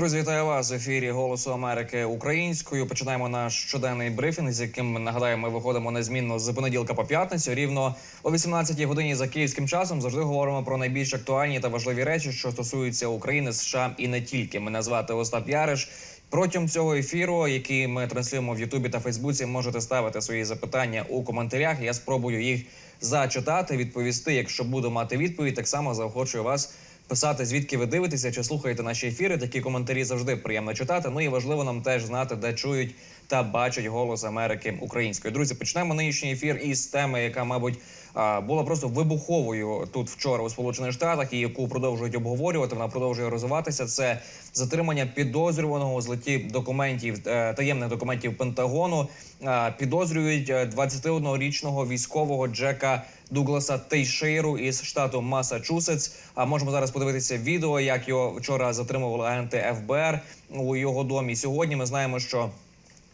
Друзі, вітаю вас в ефірі Голосу Америки українською. Починаємо наш щоденний брифінг, з яким нагадаю, ми виходимо незмінно з понеділка по п'ятницю. Рівно о 18-й годині за київським часом завжди говоримо про найбільш актуальні та важливі речі, що стосуються України, США і не тільки. Мене звати Остап Яриш. Протягом цього ефіру, який ми транслюємо в Ютубі та Фейсбуці, можете ставити свої запитання у коментарях. Я спробую їх зачитати, відповісти. Якщо буду мати відповідь, так само заохочую вас писати, звідки ви дивитеся чи слухаєте наші ефіри. Такі коментарі завжди приємно читати. Ну і важливо нам теж знати, де чують та бачать голос Америки українською. Друзі, почнемо нинішній ефір із теми, яка, мабуть, була просто вибуховою тут вчора у Сполучених Штатах, і яку продовжують обговорювати. Вона продовжує розвиватися. Це затримання підозрюваного у злеті документів е, таємних документів Пентагону. Підозрюють е, 21-річного військового Джека Дугласа Тейшейру із штату Масачусетс. А можемо зараз подивитися відео, як його вчора затримували агенти ФБР у його домі. Сьогодні ми знаємо, що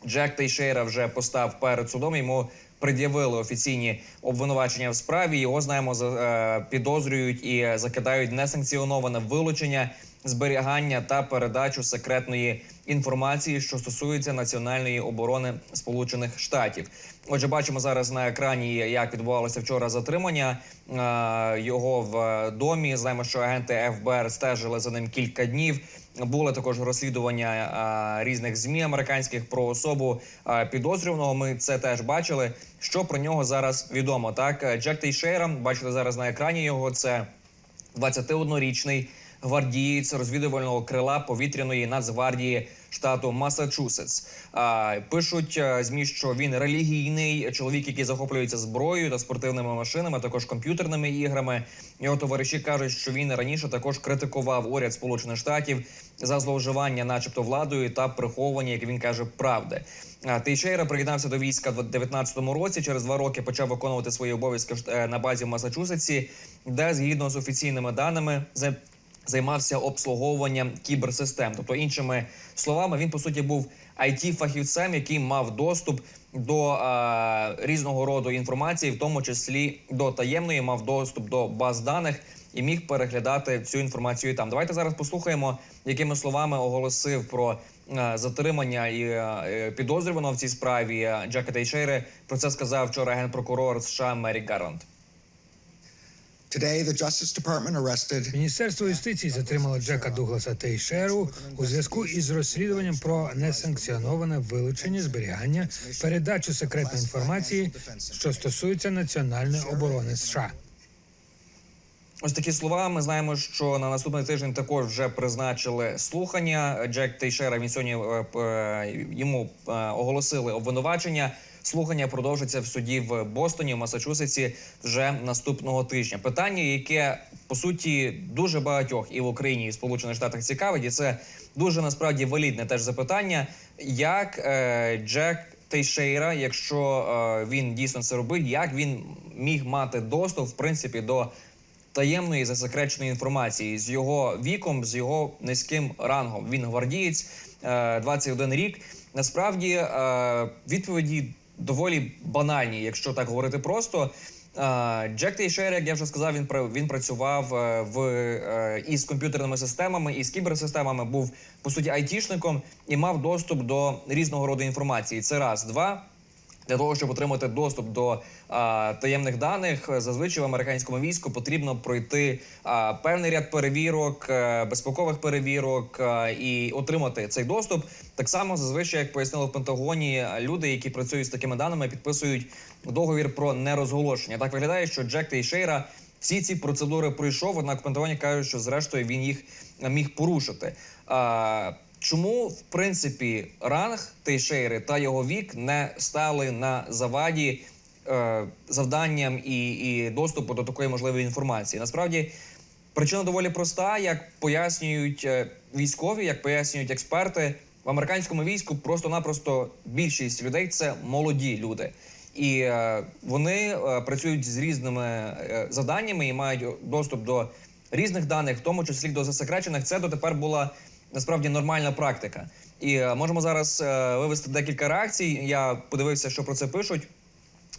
Джек Тейшейра вже постав перед судом. Йому пред'явили офіційні обвинувачення в справі. Його знаємо, е, підозрюють і закидають несанкціоноване вилучення, зберігання та передачу секретної інформації, що стосується національної оборони Сполучених Штатів. Отже, бачимо зараз на екрані, як відбувалося вчора затримання е, його в домі. Знаємо, що агенти ФБР стежили за ним кілька днів. Були також розслідування а, різних змі американських про особу а, підозрюваного. Ми це теж бачили. Що про нього зараз відомо? Так, Е, Джек Тейшейра, бачите зараз на екрані його. Це 21-річний гвардієць розвідувального крила повітряної нацгвардії штату Масачусетс. Пишуть е, змі, що він релігійний чоловік, який захоплюється зброєю та спортивними машинами, також комп'ютерними іграми. Його товариші кажуть, що він раніше також критикував уряд Сполучених Штатів за зловживання, начебто, владою та приховування, як він каже, правди. Тейшейра приєднався до війська в 19-му році. Через два роки почав виконувати свої обов'язки е, на базі в Масачусетсі, де згідно з офіційними даними за- займався обслуговуванням кіберсистем. Тобто, іншими словами, він по суті був it фахівцем який мав доступ до е, різного роду інформації, в тому числі до таємної, мав доступ до баз даних і міг переглядати цю інформацію там. Давайте зараз послухаємо, якими словами оголосив про е, затримання і е, підозрюваного в цій справі е, Джека Тейшейри. Про це сказав вчора генпрокурор США Мері Гарланд. Міністерство юстиції затримало Джека Дугласа Тейшеру у зв'язку із розслідуванням про несанкціоноване вилучення, зберігання, передачу секретної інформації, що стосується національної оборони США. Ось такі слова. Ми знаємо, що на наступний тиждень також вже призначили слухання. Джек Тейшера він сьогодні е, е, йому е, оголосили обвинувачення. Слухання продовжаться в суді в Бостоні, в Масачусетсі вже наступного тижня. Питання, яке по суті дуже багатьох і в Україні, і в Сполучених Штатах цікавить, і це дуже насправді валідне теж запитання. Як е, Джек Тейшейра, якщо е, він дійсно це робив, як він міг мати доступ в принципі до таємної засекреченої інформації з його віком, з його низьким рангом. Він гвардієць, е, 21 рік. Насправді е, відповіді доволі банальні, якщо так говорити просто. Джек Тейшер, як я вже сказав, він він працював е, в е, із комп'ютерними системами, із кіберсистемами, був по суті айтішником і мав доступ до різного роду інформації. Це раз, два. Для того щоб отримати доступ до а, таємних даних, зазвичай в американському війську потрібно пройти а, певний ряд перевірок, е, безпекових перевірок е, і отримати цей доступ. Так само зазвичай, як пояснили в Пентагоні, люди, які працюють з такими даними, підписують договір про нерозголошення. Так виглядає, що Джек Тейшейра всі ці процедури пройшов. Однак в Пентагоні кажуть, що зрештою він їх міг порушити. А, Чому в принципі ранг Тейшейри та його вік не стали на заваді е, завданням і, і доступу до такої можливої інформації? Насправді причина доволі проста, як пояснюють е, військові, як пояснюють експерти в американському війську. Просто-напросто більшість людей це молоді люди. І е, вони е, працюють з різними е, завданнями і мають доступ до різних даних, в тому числі до засекречених. Це дотепер була насправді нормальна практика. І е, можемо зараз е, вивести декілька реакцій. Я подивився, що про це пишуть.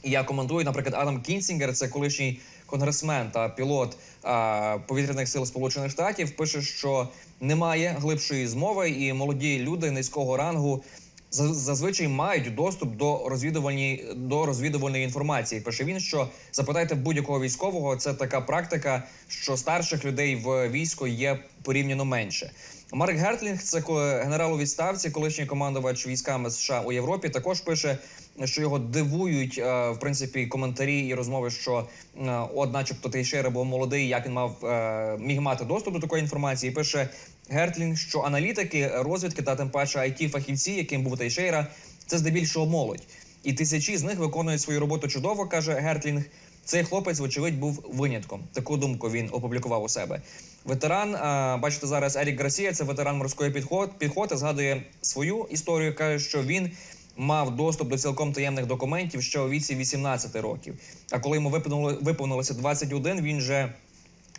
І я коментую, наприклад, Адам Кінсінгер, це колишній конгресмен та пілот а, повітряних сил Сполучених Штатів, пише, що немає глибшої змови, і молоді люди низького рангу зазвичай мають доступ до розвідувальні до розвідувальної інформації. Пише він, що запитайте будь-якого військового. Це така практика, що старших людей в війську є порівняно менше. Марк Гертлінг, це генерал у відставці, колишній командувач військами США у Європі. Також пише, що його дивують е, в принципі коментарі і розмови, що е, от, начебто, Тейшера був молодий, як він мав е, міг мати доступ до такої інформації. Пише Гертлінг, що аналітики, розвідки та тим паче it фахівці, яким був Тейшера, це здебільшого молодь. І тисячі з них виконують свою роботу чудово, каже Гертлінг. Цей хлопець, вочевидь, був винятком. Таку думку він опублікував у себе. Ветеран, бачите зараз, Ерік Гарсія, це ветеран морської підход, піхоти, згадує свою історію. каже, що він мав доступ до цілком таємних документів ще у віці 18 років. А коли йому виповнило- виповнилося 21, він вже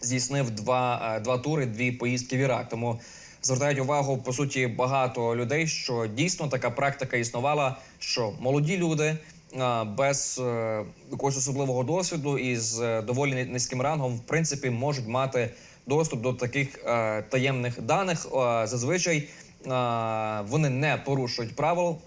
здійснив два, е, два тури, дві поїздки в Ірак. Тому звертають увагу по суті багато людей, що дійсно така практика існувала, що молоді люди. е, Без е, якогось особливого досвіду і з доволі низьким рангом, в принципі, можуть мати доступ до таких таємних даних. Зазвичай вони не порушують правил.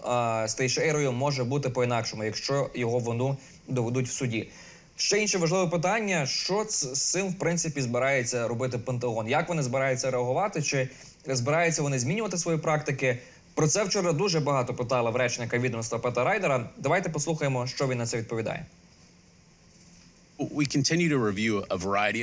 З Тейшейрою може бути по-інакшому, якщо його вину доведуть в суді. Ще інше важливе питання: що з цим в принципі збирається робити Пентагон? Як вони збираються реагувати? Чи збираються вони змінювати свої практики? Про це вчора дуже багато питали в речника відомства Пета Райдера. Давайте послухаємо, що він на це відповідає.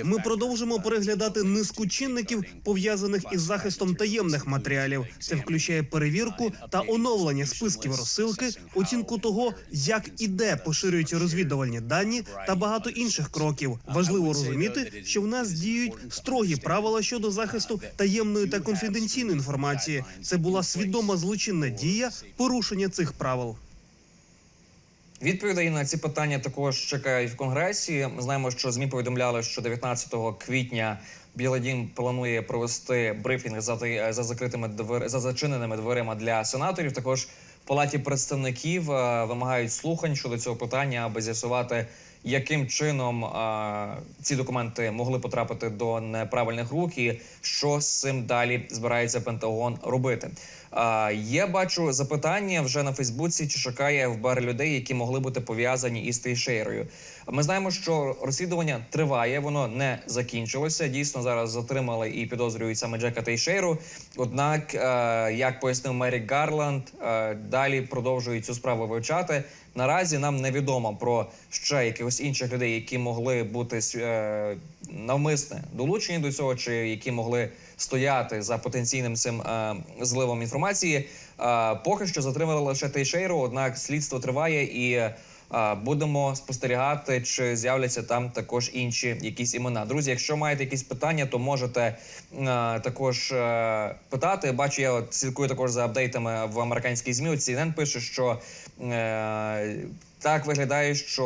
Ми продовжимо переглядати низку чинників, пов'язаних із захистом таємних матеріалів. Це включає перевірку та оновлення списків розсилки, оцінку того, як і де поширюються розвідувальні дані та багато інших кроків. Важливо розуміти, що в нас діють строгі правила щодо захисту таємної та конфіденційної інформації. Це була свідома злочинна дія порушення цих правил. Відповідей на ці питання також чекають в конгресі. Ми знаємо, що змі повідомляли, що 19 квітня Білий Дім планує провести брифінг за за закритими двер... за зачиненими дверима для сенаторів. Також в палаті представників е, вимагають слухань щодо цього питання, аби з'ясувати, яким чином е, ці документи могли потрапити до неправильних рук, і що з цим далі збирається Пентагон робити. Є бачу запитання вже на Фейсбуці, чи шукає ФБР людей, які могли бути пов'язані із Тейшейрою. Ми знаємо, що розслідування триває, воно не закінчилося. Дійсно, зараз затримали і підозрюють саме Джека Тейшейру. Однак, е, як пояснив Мерік Гарланд, е, далі продовжують цю справу вивчати. Наразі нам невідомо про ще якихось інших людей, які могли бути е, навмисне долучені до цього, чи які могли стояти за потенційним цим е, зливом інформації. Е, поки що затримали лише Тейшейру, однак слідство триває і. е, Будемо спостерігати, чи з'являться там також інші якісь імена. Друзі, якщо маєте якісь питання, то можете е, також е, питати. Бачу, я от слідкую також за апдейтами в американській змі. От CNN пише, що е, так виглядає, що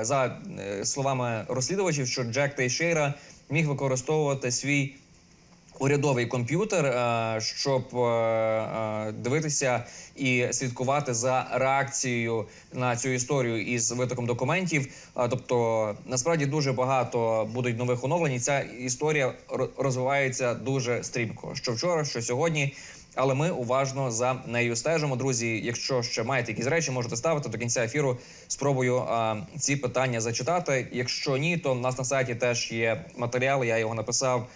е, за е, словами розслідувачів, що Джек Тейшейра міг використовувати свій урядовий комп'ютер, е, щоб дивитися і слідкувати за реакцією на цю історію із витоком документів. Тобто, насправді дуже багато будуть нових оновлень. і Ця історія розвивається дуже стрімко. Що вчора, що сьогодні. Але ми уважно за нею стежимо. Друзі, якщо ще маєте якісь речі, можете ставити до кінця ефіру. Спробую а, ці питання зачитати. Якщо ні, то в нас на сайті теж є матеріал. Я його написав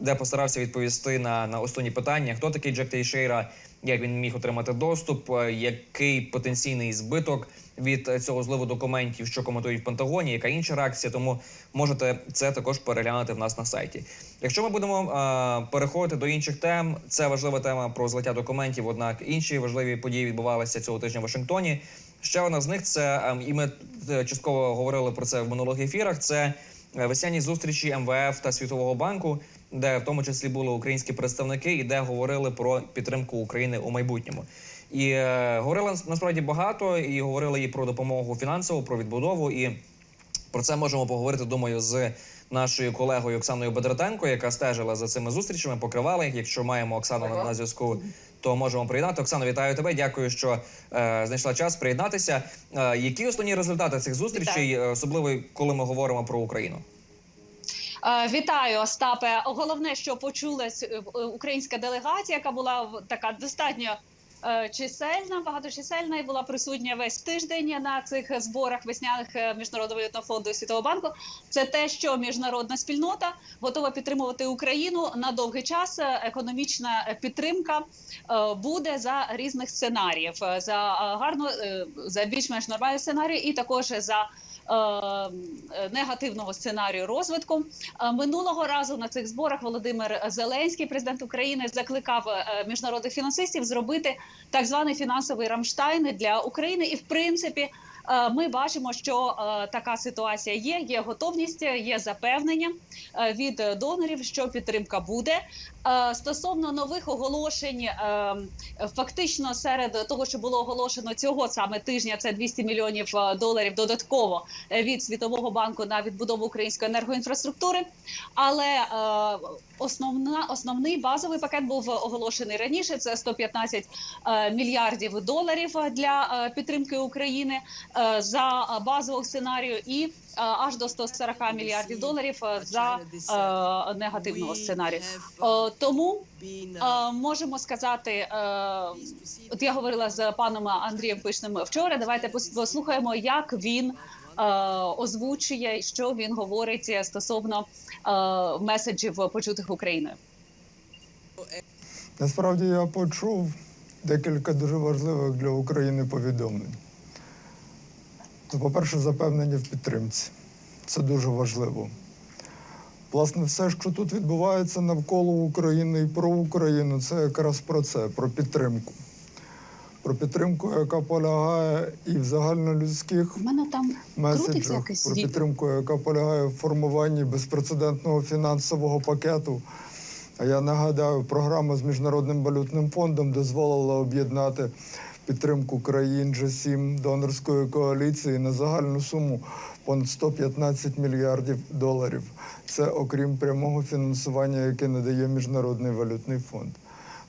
де постарався відповісти на, на основні питання: хто такий Джек Тейшейра, як він міг отримати доступ, е, який потенційний збиток від е, цього зливу документів, що коментують в Пентагоні, яка інша реакція. Тому можете це також переглянути в нас на сайті. Якщо ми будемо е, переходити до інших тем, це важлива тема про злиття документів. Однак інші важливі події відбувалися цього тижня в Вашингтоні. Ще одна з них це ем, і ми е, частково говорили про це в минулих ефірах. Це весняні зустрічі МВФ та Світового банку, де в тому числі були українські представники, і де говорили про підтримку України у майбутньому. І е, говорили насправді багато, і говорили і про допомогу фінансову, про відбудову. І про це можемо поговорити, думаю, з нашою колегою Оксаною Бедратенко, яка стежила за цими зустрічами, покривала їх. Якщо маємо Оксану на, на зв'язку, то можемо приєднати. Оксано, вітаю тебе. Дякую, що е, знайшла час приєднатися. Е, які основні результати цих зустрічей, е, особливо коли ми говоримо про Україну? Е, Вітаю, Остапе. Головне, що почулась е, е, українська делегація, яка була така достатньо чисельна, багаточисельна і була присутня весь тиждень на цих зборах весняних міжнародного валютного фонду і світового банку. Це те, що міжнародна спільнота готова підтримувати Україну на довгий час. Економічна підтримка буде за різних сценаріїв: за гарно за більш-менш нормальний сценарій, і також за негативного сценарію розвитку. Е, Минулого разу на цих зборах Володимир Зеленський, президент України, закликав е, міжнародних фінансистів зробити так званий фінансовий Рамштайн для України. І в принципі, ми бачимо, що е, така ситуація є. Є готовність, є запевнення е, від донорів, що підтримка буде. Е, Стосовно нових оголошень, е, фактично серед того, що було оголошено цього саме тижня, це 200 мільйонів е, доларів додатково е, від Світового банку на відбудову української енергоінфраструктури. Але е, основна основний базовий пакет був оголошений раніше. Це 115 е, мільярдів доларів для е, підтримки України е, за базового сценарію і е, аж до 140 мільярдів доларів е, за е, негативного сценарію. Е, Тому е, можемо сказати, е, от я говорила з паном Андрієм Пишним вчора. Давайте послухаємо, як він е, озвучує, що він говорить стосовно е, меседжів почутих Україною. Насправді я почув декілька дуже важливих для України повідомлень. По-перше, запевнення в підтримці. Це дуже важливо. Власне, все, що тут відбувається навколо України і про Україну, це якраз про це, про підтримку. Про підтримку, яка полягає і в загальнолюдських У мене там меседжах, про підтримку, яка полягає в формуванні безпрецедентного фінансового пакету. А я нагадаю, програма з міжнародним валютним фондом дозволила об'єднати підтримку країн G7 донорської коаліції на загальну суму понад 115 мільярдів доларів. Це окрім прямого фінансування, яке надає міжнародний валютний фонд.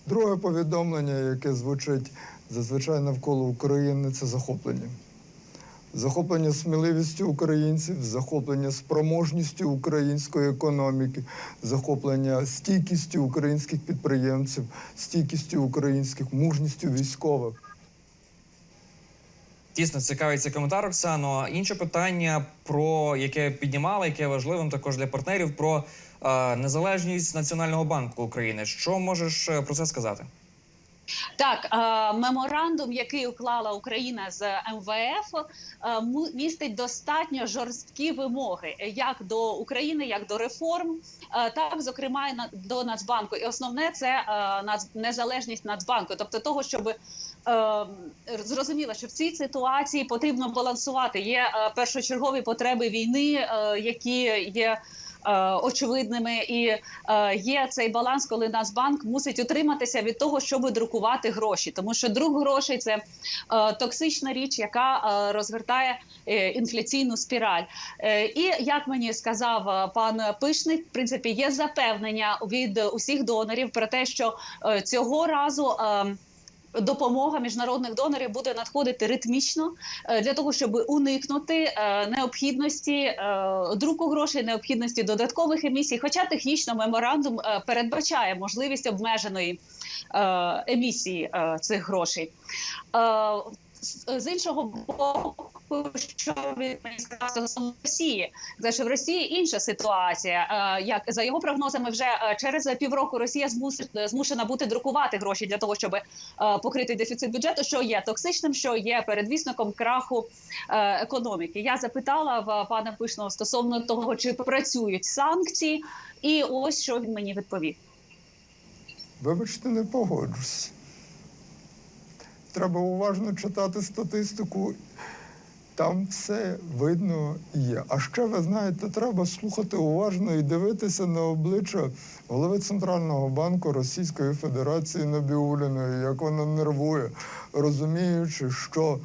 Друге повідомлення, яке звучить зазвичай навколо України, це захоплення захоплення сміливістю українців, захоплення спроможністю української економіки, захоплення стійкістю українських підприємців, стійкістю українських мужністю військових. Дійсно цікавий цей коментар, Оксано. Інше питання, про яке піднімали, яке важливим також для партнерів, про е, незалежність Національного банку України. Що можеш е, про це сказати? Так, меморандум, який уклала Україна з МВФ, е, містить достатньо жорсткі вимоги як до України, як до реформ, е, так зокрема і до Нацбанку. І основне це е, незалежність Нацбанку, тобто того, щоб зрозуміло, що в цій ситуації потрібно балансувати. Є першочергові потреби війни, які є. Е, Очевидними і е, є цей баланс, коли Нацбанк мусить утриматися від того, щоб друкувати гроші, тому що друк грошей це е, токсична річ, яка розгортає інфляційну спіраль. І як мені сказав пан Пишний, в принципі, є запевнення від усіх донорів про те, що цього разу. Допомога міжнародних донорів буде надходити ритмічно е, для того, щоб уникнути е, необхідності е, друку грошей, необхідності додаткових емісій. Хоча технічно меморандум передбачає можливість обмеженої емісії цих грошей. З іншого боку, що він сказав стосовно Росії, що в Росії інша ситуація. Е, Як за його прогнозами, вже е, через півроку Росія змушена бути друкувати гроші для того, щоб е, покрити дефіцит бюджету, що є токсичним, що є передвісником краху е, економіки. Я запитала в пана Пишного стосовно того, чи працюють санкції, і ось що він мені відповів. Вибачте, не погоджусь. Треба уважно читати статистику. Там все видно є. А ще ви знаєте, треба слухати уважно і дивитися на обличчя голови Центрального банку Російської Федерації Набіуліної, як вона нервує, розуміючи, що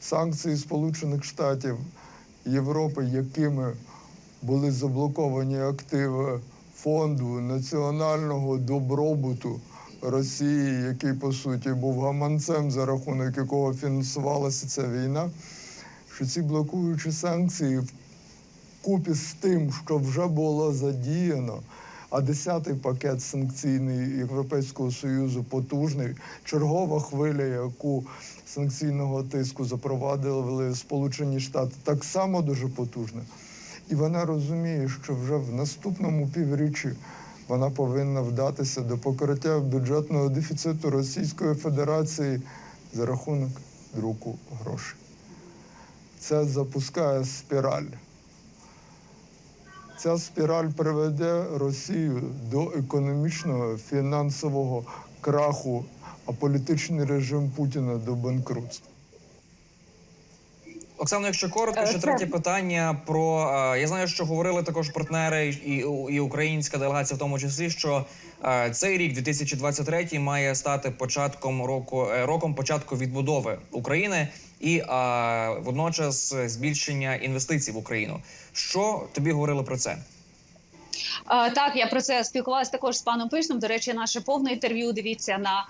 санкції Сполучених Штатів Європи, якими були заблоковані активи фонду національного добробуту Росії, який по суті був гаманцем, за рахунок якого фінансувалася ця війна, що ці блокуючі санкції вкупі з тим, що вже було задіяно. А десятий пакет санкційний Європейського союзу потужний. Чергова хвиля, яку санкційного тиску запровадили Сполучені Штати, так само дуже потужна. І вона розуміє, що вже в наступному півріччі вона повинна вдатися до покриття бюджетного дефіциту Російської Федерації за рахунок друку грошей. Це запускає спіраль. Ця спіраль приведе Росію до економічного фінансового краху, а політичний режим Путіна до банкрутства. Оксано, якщо коротко, ще Е, третє питання про е, я знаю, що говорили також партнери і, і українська делегація, в тому числі, що е, цей рік, 2023, має стати початком року роком початку відбудови України і а, водночас збільшення інвестицій в Україну. Що тобі говорили про це? Так, я про це спілкувалася також з паном Пишним. До речі, наше повне інтерв'ю дивіться на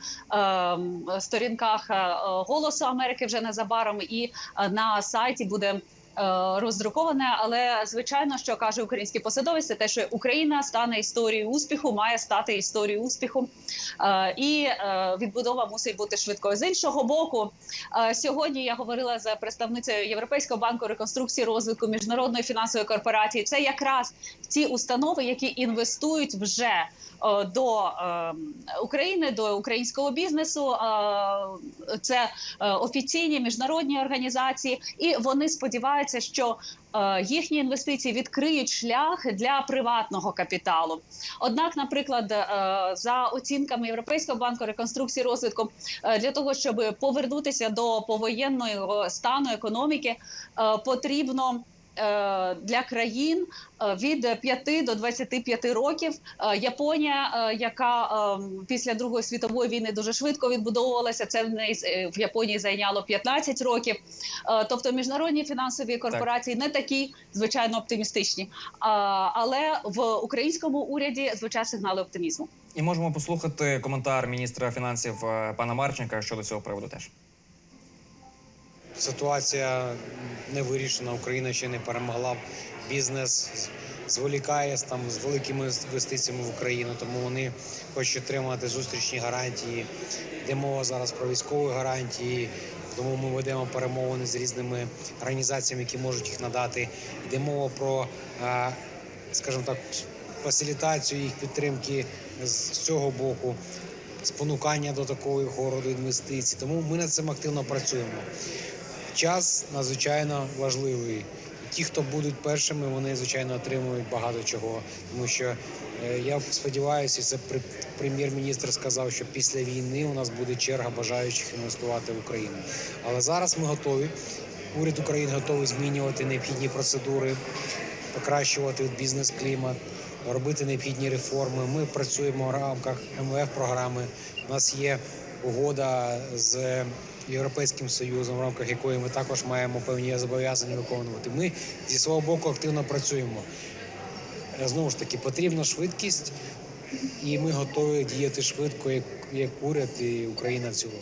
е, сторінках е, е, Голосу Америки вже незабаром, і е, на сайті буде. Е, Роздруковане, але звичайно, що каже український посадовець, це те, що Україна стане історією успіху, має стати історією успіху, Е, і е, відбудова мусить бути швидкою. З іншого боку, сьогодні я говорила з представницею Європейського банку реконструкції розвитку міжнародної фінансової корпорації. Це якраз ті установи, які інвестують вже до України, до українського бізнесу. Це офіційні міжнародні організації, і вони сподіваються, що е, їхні інвестиції відкриють шлях для приватного капіталу. Однак, наприклад, е, за оцінками Європейського банку реконструкції розвитку, е, для того, щоб повернутися до повоєнного стану економіки, потрібно. Е, Для країн е, від 5 до 25 років Е, Японія, яка після Другої світової війни дуже швидко відбудовувалася, це в неї в Японії зайняло 15 років. Тобто міжнародні фінансові корпорації не такі звичайно оптимістичні, але в українському уряді звучать сигнали оптимізму. І можемо послухати коментар міністра фінансів пана Марченка щодо цього приводу. Теж Ситуація не вирішена, Україна ще не перемогла. Бізнес зволікає з, там з великими інвестиціями в Україну, тому вони хочуть отримати зустрічні гарантії. Йде мова зараз про військові гарантії, тому ми ведемо перемовини з різними організаціями, які можуть їх надати. Йде мова про, е, скажімо так, фасилітацію їх підтримки з цього боку спонукання до такого роду інвестицій. Тому ми над цим активно працюємо. Час надзвичайно важливий. Ті, хто будуть першими, вони звичайно отримують багато чого. Тому що е, я сподіваюся, це прем'єр-міністр сказав, що після війни у нас буде черга бажаючих інвестувати в Україну. Але зараз ми готові. Уряд України готовий змінювати необхідні процедури, покращувати бізнес-клімат, робити необхідні реформи. Ми працюємо в рамках МВФ програми. У нас є угода з Європейським Союзом, в рамках якої ми також маємо певні зобов'язання виконувати. Ми зі свого боку активно працюємо. Е, Знову ж таки, потрібна швидкість, і ми готові діяти швидко, як, як уряд і Україна в цілому.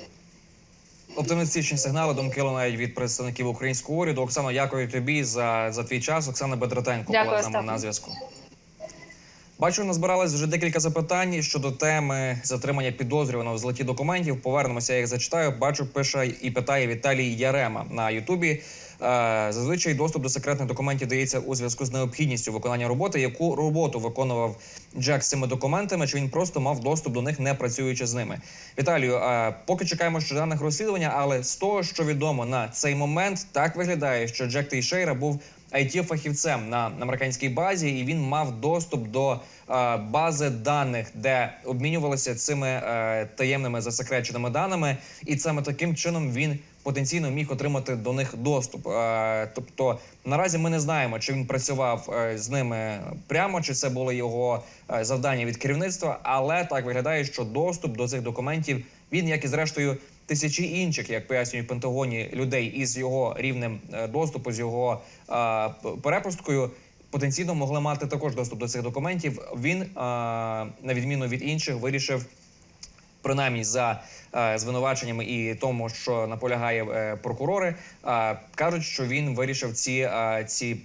Оптимістичні сигнали думки лунають від представників українського уряду. Оксано, дякую тобі за, за твій час. Оксана Бедратенко Дякую, була з нами на зв'язку. Бачу, назбиралось вже декілька запитань щодо теми затримання підозрюваного в злоті документів. Повернемося, я їх зачитаю. Бачу, пише і питає Віталій Ярема на Ютубі. Е, Зазвичай доступ до секретних документів дається у зв'язку з необхідністю виконання роботи. Яку роботу виконував Джек з цими документами? Чи він просто мав доступ до них, не працюючи з ними? Віталію, е, поки чекаємо щоденних розслідування, але з того, що відомо на цей момент, так виглядає, що Джек Тейшейра був it фахівцем на американській базі, і він мав доступ до е, бази даних, де обмінювалися цими е, таємними засекреченими даними, і саме таким чином він потенційно міг отримати до них доступ. Е, тобто наразі ми не знаємо, чи він працював з ними прямо, чи це було його завдання від керівництва, але так виглядає, що доступ до цих документів він, як і зрештою. Тисячі інших, як пояснюють Пентагоні, людей із його рівнем е, доступу, з його е, перепусткою, потенційно могли мати також доступ до цих документів. Він, е, на відміну від інших, вирішив принаймні за е, звинуваченнями і тому, що наполягає прокурори, кажуть, що він вирішив ці, ці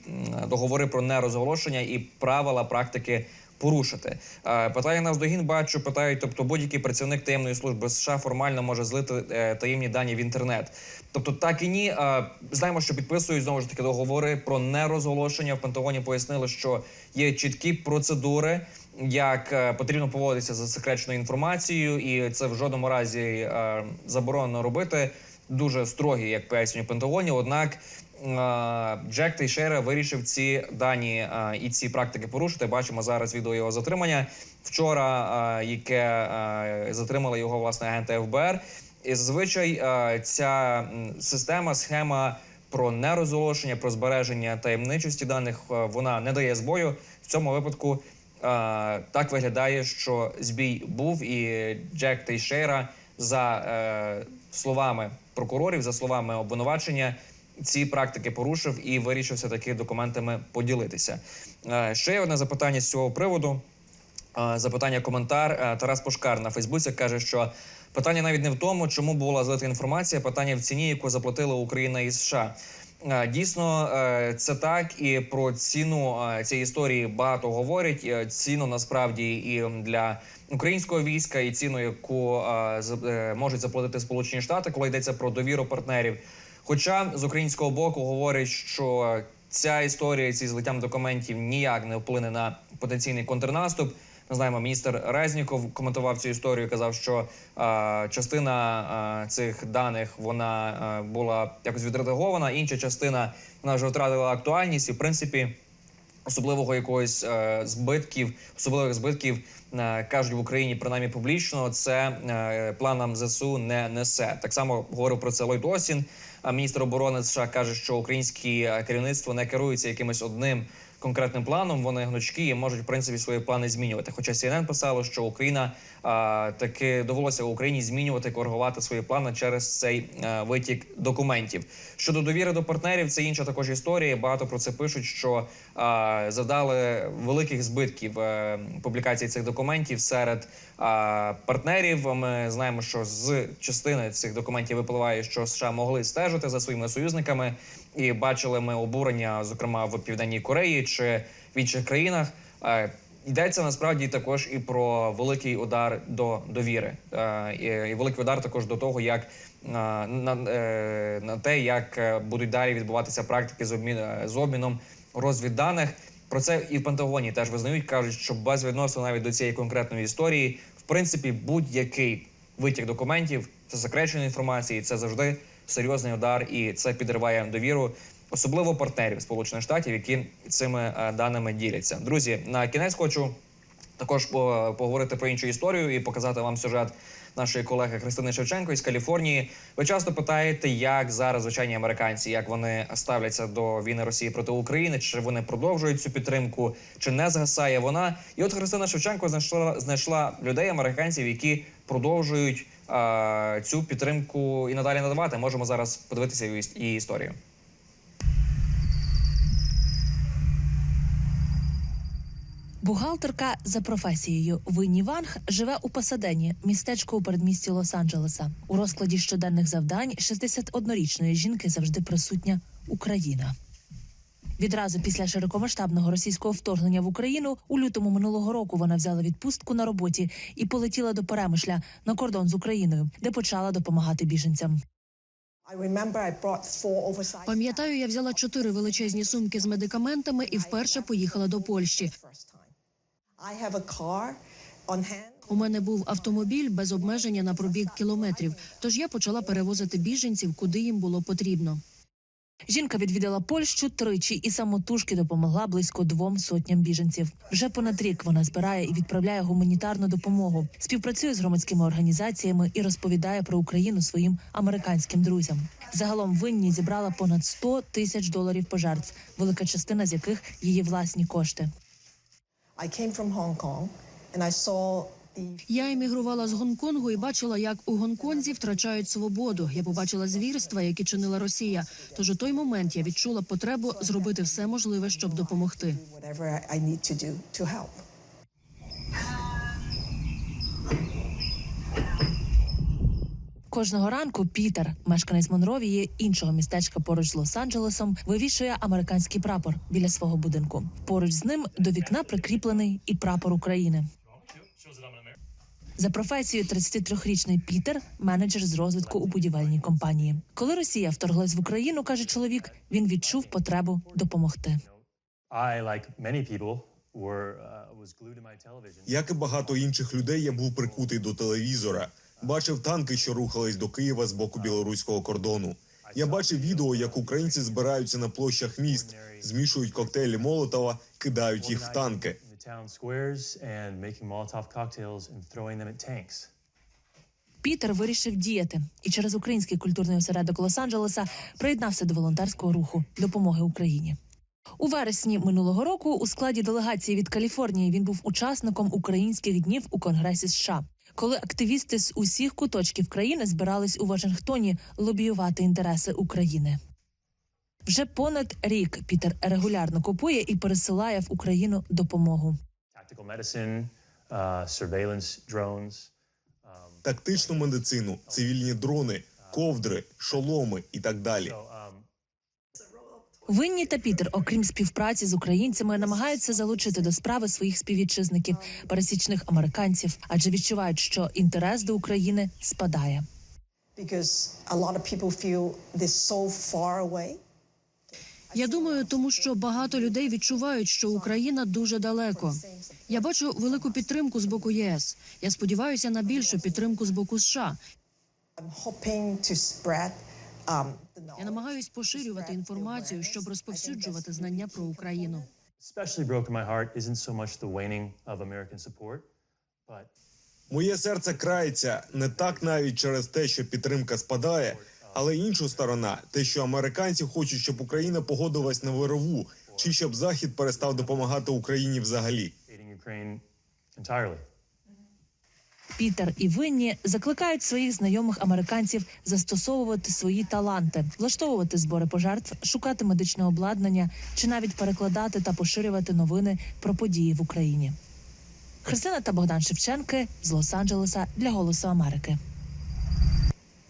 договори про нерозголошення і правила практики. Порушити Е, питання навздогін бачу. Питають, тобто будь-який працівник таємної служби США формально може злити е, таємні дані в інтернет. Тобто, так і ні. Е, знаємо, що підписують знову ж таки договори про нерозголошення. В Пентагоні пояснили, що є чіткі процедури, як потрібно поводитися за секречною інформацією, і це в жодному разі заборонено робити. Дуже строгі, як пояснює Пентагоні. Однак Джек Тейшера вирішив ці дані е, і ці практики порушити. Бачимо зараз відео його затримання вчора, е, яке е, затримали його власне агенти ФБР. І зазвичай е, ця система, схема про нерозголошення, про збереження таємничості даних, е, вона не дає збою. В цьому випадку е, так виглядає, що збій був, і Джек Тейшера за е, словами прокурорів, за словами обвинувачення, ці практики порушив і вирішив все таки документами поділитися. Е, ще одне запитання з цього приводу. Е, Запитання, коментар. Е, Тарас Пушкар на Фейсбуці каже, що питання навіть не в тому, чому була злита інформація, питання в ціні, яку заплатили Україна і США. Дійсно, це так, і про ціну цієї історії багато говорять. Ціну насправді і для українського війська, і ціну, яку можуть заплатити Сполучені Штати, коли йдеться про довіру партнерів. Хоча з українського боку говорять, що ця історія ці злиттям документів ніяк не вплине на потенційний контрнаступ. Ми знаємо, міністр Резніков коментував цю історію. Казав, що е, частина е, цих даних вона е, була якось відредагована, інша частина вона вже втратила актуальність, і в принципі особливого якогось е, збитків, особливих збитків е, кажуть в Україні, принаймні публічно, це е, планам ЗСУ не несе. Так само говорив про це Ллойд Остін. Міністр оборони США каже, що українське е, керівництво не керується якимось одним конкретним планом. Вони гнучкі і можуть в принципі свої плани змінювати. Хоча CNN писало, що Україна а, таки довелося Україні змінювати, коригувати свої плани через цей е, витік документів. Щодо довіри до партнерів, це інша також історія. Багато про це пишуть, що а, завдали великих збитків е, публікації цих документів серед а, партнерів. Ми знаємо, що з частини цих документів випливає, що США могли стежити за своїми союзниками, і бачили ми обурення, зокрема в південній Кореї чи в інших країнах. Е, Йдеться насправді також і про великий удар до довіри, Е, і, великий удар також до того, як е, на, на те, як будуть далі відбуватися практики з обмін з обміном розвідданих. Про це і в Пентагоні теж визнають, кажуть, що без відносно навіть до цієї конкретної історії, в принципі, будь-який витік документів це секреченої інформації, це завжди серйозний удар, і це підриває довіру, особливо партнерів Сполучених Штатів, які цими е, даними діляться. Друзі, на кінець хочу також по- поговорити про іншу історію і показати вам сюжет нашої колеги Христини Шевченко із Каліфорнії. Ви часто питаєте, як зараз звичайні американці, як вони ставляться до війни Росії проти України, чи вони продовжують цю підтримку, чи не згасає вона. І от Христина Шевченко знайшла знайшла людей, американців, які продовжують цю підтримку і надалі надавати. Можемо зараз подивитися її історію. Бухгалтерка за професією Винні Ванг живе у Пасадені, містечку у передмісті Лос-Анджелеса. У розкладі щоденних завдань 61-річної жінки завжди присутня Україна. Відразу після широкомасштабного російського вторгнення в Україну у лютому минулого року вона взяла відпустку на роботі і полетіла до Перемишля на кордон з Україною, де почала допомагати біженцям. Пам'ятаю, я взяла чотири величезні сумки з медикаментами і вперше поїхала до Польщі. У мене був автомобіль без обмеження на пробіг кілометрів. Тож я почала перевозити біженців, куди їм було потрібно. Жінка відвідала Польщу тричі і самотужки допомогла близько двом сотням біженців. Вже понад рік вона збирає і відправляє гуманітарну допомогу, співпрацює з громадськими організаціями і розповідає про Україну своїм американським друзям. Загалом винні зібрала понад 100 тисяч доларів пожертв, велика частина з яких її власні кошти. Я емігрувала з Гонконгу і бачила, як у Гонконзі втрачають свободу. Я побачила звірства, які чинила Росія. Тож у той момент я відчула потребу зробити все можливе, щоб допомогти. Кожного ранку Пітер, мешканець Монровії, іншого містечка поруч з Лос-Анджелесом, вивішує американський прапор біля свого будинку. Поруч з ним до вікна прикріплений і прапор України. За професією 33-річний Пітер менеджер з розвитку у будівельній компанії. Коли Росія вторглась в Україну, каже чоловік, він відчув потребу допомогти. I, like many people, were uh, was glued to my. Як і багато інших людей, я був прикутий до телевізора. Бачив танки, що рухались до Києва з боку білоруського кордону. Я бачив відео, як українці збираються на площах міст, змішують коктейлі Молотова, кидають їх в танки. Town squares and making Molotov cocktails and throwing them at tanks. Пітер вирішив діяти і через український культурний осередок Лос-Анджелеса приєднався до волонтерського руху допомоги Україні. У вересні минулого року у складі делегації від Каліфорнії він був учасником українських днів у Конгресі США, коли активісти з усіх куточків країни збирались у Вашингтоні лобіювати інтереси України. Вже понад рік Пітер регулярно купує і пересилає в Україну допомогу. Uh. Тактичну медицину, цивільні дрони, ковдри, шоломи і так далі. Um, Винні та Пітер, окрім співпраці з українцями, намагаються залучити до справи своїх співвітчизників, пересічних американців, адже відчувають, що інтерес до України спадає. because a lot of people feel this so far away. Я думаю, тому що багато людей відчувають, що Україна дуже далеко. Я бачу велику підтримку з боку ЄС. Я сподіваюся на більшу підтримку з боку США. Um, Я намагаюсь поширювати інформацію, щоб розповсюджувати знання про Україну. Моє серце крається не так навіть через те, що підтримка спадає, але інша сторона те, що американці хочуть, щоб Україна погодилась на вирову, чи щоб Захід перестав допомагати Україні взагалі. Пітер і Винні закликають своїх знайомих американців застосовувати свої таланти, влаштовувати збори пожертв, шукати медичне обладнання чи навіть перекладати та поширювати новини про події в Україні. Христина та Богдан Шевченки з Лос-Анджелеса для Голосу Америки.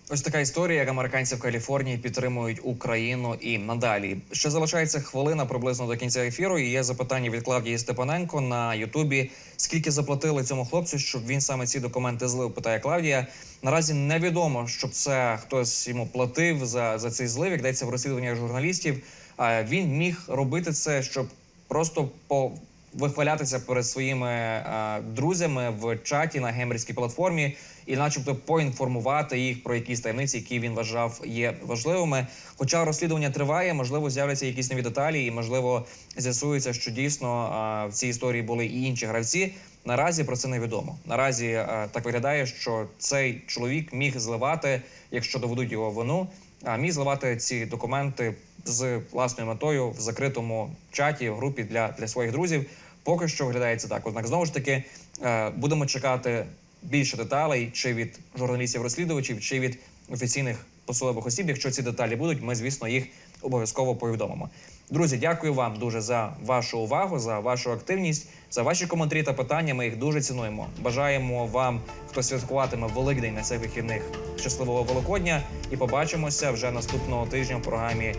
Ось така історія, як американці в Каліфорнії підтримують Україну і надалі. Ще залишається хвилина приблизно до кінця ефіру. І є запитання від Клавдії Степаненко на Ютубі. Скільки заплатили цьому хлопцю, щоб він саме ці документи злив? Питає Клавдія. Наразі невідомо, щоб це хтось йому платив за, за цей злив. Як йдеться в розслідуваннях журналістів. А він міг робити це, щоб просто по вихвалятися перед своїми е, друзями в чаті на геймерській платформі і, начебто, поінформувати їх про якісь таємниці, які він вважав є важливими. Хоча розслідування триває, можливо, з'являться якісь нові деталі, і можливо з'ясується, що дійсно е, в цій історії були і інші гравці. Наразі про це невідомо. Наразі е, так виглядає, що цей чоловік міг зливати, якщо доведуть його вину, а міг зливати ці документи з власною метою в закритому чаті в групі для, для своїх друзів. Поки що виглядається так. Однак знову ж таки е, будемо чекати більше деталей, чи від журналістів-розслідувачів, чи від офіційних посолових осіб. Якщо ці деталі будуть, ми звісно їх обов'язково повідомимо. Друзі, дякую вам дуже за вашу увагу, за вашу активність, за ваші коментарі та питання. Ми їх дуже цінуємо. Бажаємо вам, хто святкуватиме Великдень на цих вихідних щасливого Великодня. І побачимося вже наступного тижня в програмі е,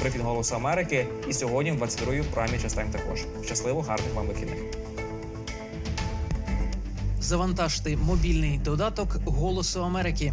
Брифінг Голосу Америки. І сьогодні в 22-й в програмі Частайм також. Щасливо, гарних вам вихідних. Завантажте мобільний додаток Голосу Америки.